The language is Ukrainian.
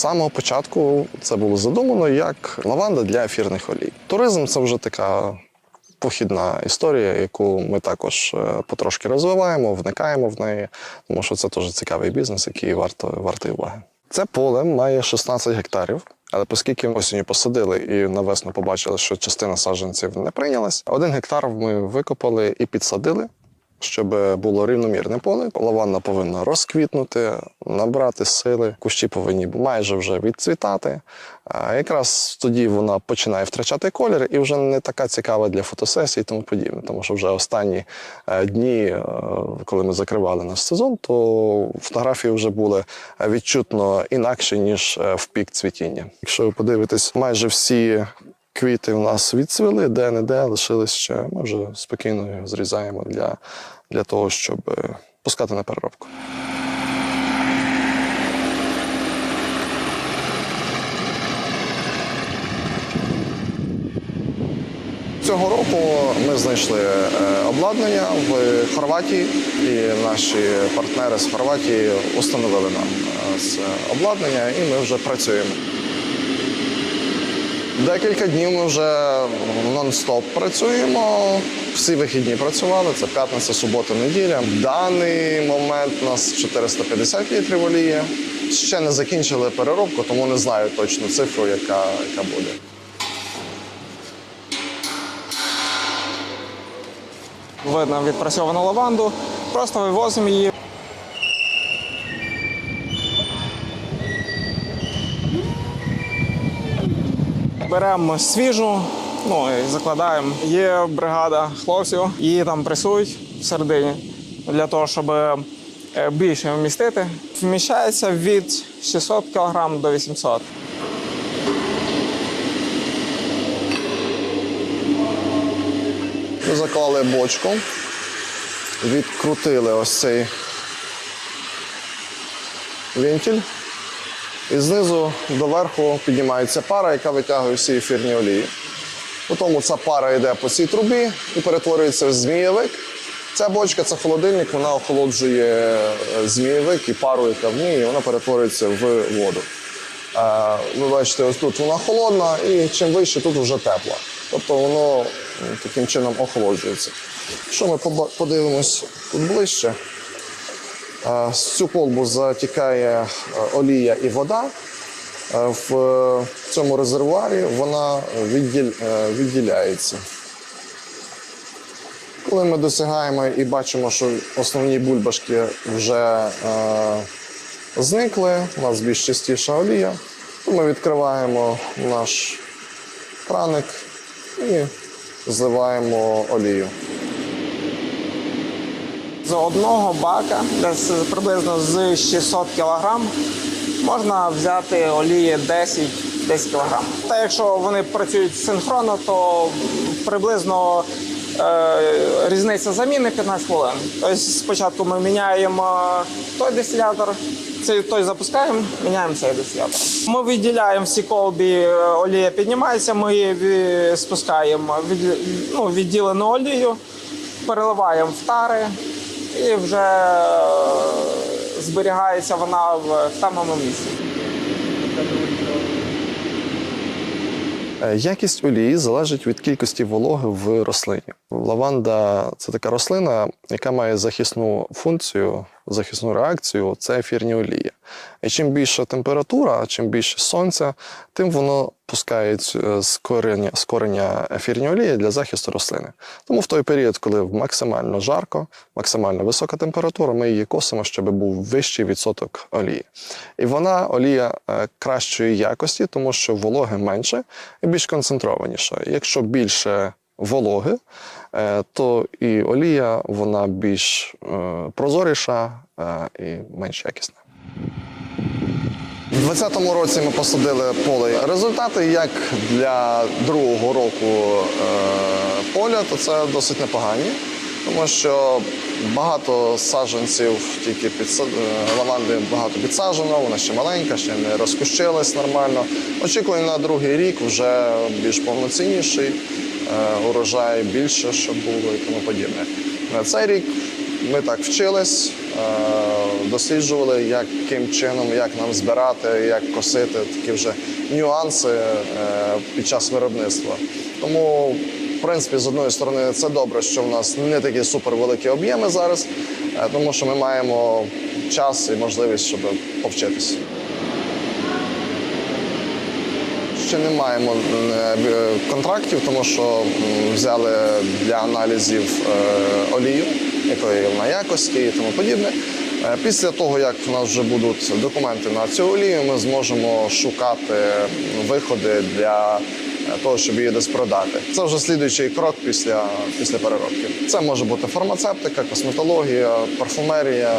самого початку це було задумано як лаванда для ефірних олій. Туризм це вже така похідна історія, яку ми також е, потрошки розвиваємо, вникаємо в неї, тому що це теж цікавий бізнес, який варто вартий уваги. Це поле має 16 гектарів. Але оскільки осінню посадили і на весну побачили, що частина саджанців не прийнялась, один гектар ми викопали і підсадили, щоб було рівномірне поле. Лаванна повинна розквітнути, набрати сили. Кущі повинні майже вже відцвітати. Якраз тоді вона починає втрачати колір і вже не така цікава для фотосесій і тому подібне. Тому що вже останні е, дні, е, коли ми закривали наш сезон, то фотографії вже були відчутно інакші, ніж е, в пік цвітіння. Якщо ви подивитесь, майже всі квіти в нас відцвіли, де-не-де лишились ще. Ми вже спокійно його зрізаємо для, для того, щоб е, пускати на переробку. Цього року ми знайшли е, обладнання в Хорватії, і наші партнери з Хорватії установили нам е, це обладнання, і ми вже працюємо. Декілька днів ми вже нон-стоп працюємо. Всі вихідні працювали. Це п'ятниця, субота, неділя. В даний момент у нас 450 літрів олії. Ще не закінчили переробку, тому не знаю точну цифру, яка, яка буде. Видно відпрацьовану лаванду. Просто вивозимо її. Беремо свіжу, ну і закладаємо. Є бригада хлопців, її там пресують всередині для того, щоб е, більше вмістити. Вміщається від 600 кг до 800 заклали бочку, відкрутили ось цей вентиль. І знизу до верху піднімається пара, яка витягує всі ефірні олії. Потім ця пара йде по цій трубі і перетворюється в змієвик. Ця бочка це холодильник, вона охолоджує е, змієвик і пару, яка в ній, і вона перетворюється в воду. Е, Ви бачите, ось тут вона холодна, і чим вище, тут вже тепла. Тобто воно таким чином охолоджується. Якщо ми подивимось тут ближче, з цю колбу затікає е, олія і вода. Е, В е, цьому резервуарі вона е, відділяється. Коли ми досягаємо і бачимо, що основні бульбашки вже е, зникли, у нас більш чистіша олія, то ми відкриваємо наш краник і зливаємо олію. З одного бака, десь приблизно з 600 кг, можна взяти олії 10 10 кг. Та якщо вони працюють синхронно, то приблизно е, різниця заміни 15 хвилин. Тобто спочатку ми міняємо той дистилятор, цей той запускаємо, міняємо цей дистилятор. Ми відділяємо всі колбі, е, олія піднімається, ми її спускаємо від, ну, відділену олію, переливаємо в тари і вже е, зберігається вона в самому місці. Е, Якість олії залежить від кількості вологи в рослині. Лаванда це така рослина, яка має захисну функцію, захисну реакцію це ефірні олії. І чим більша температура, чим більше сонця, тим воно пускає цю- з корення, з корення ефірні олії для захисту рослини. Тому в той період, коли максимально жарко, максимально висока температура, ми її косимо, щоб був вищий відсоток олії. І вона олія е, кращої якості, тому що вологи менше і більш концентрованіша. Якщо більше вологи, е, то і олія вона більш е, прозоріша е, і менш якісна. У 2020 році ми посадили поле. Результати, як для другого року поля, то це досить непогані, тому що багато саджанців, тільки підса... е, лаванди багато підсаджено, вона ще маленька, ще не розкущилась нормально. Очікую на другий рік вже більш повноцінніший, урожай більше, щоб було і тому подібне. На цей рік ми так вчились, досліджували, яким чином, як нам збирати, як косити, такі вже нюанси е, під час виробництва. Тому, в принципі, з одної сторони, це добре, що в нас не такі супервеликі об'єми зараз, е, тому що ми маємо час і можливість, щоб повчитися. Ще не маємо е, контрактів, тому що взяли для аналізів е, олію, якої вона якості і тому подібне. Е, Після того, як в нас вже будуть документи на цю олію, ми зможемо шукати виходи для того, щоб її десь продати. Це вже слідуючий крок після, після переробки. Це може бути фармацевтика, косметологія, парфумерія,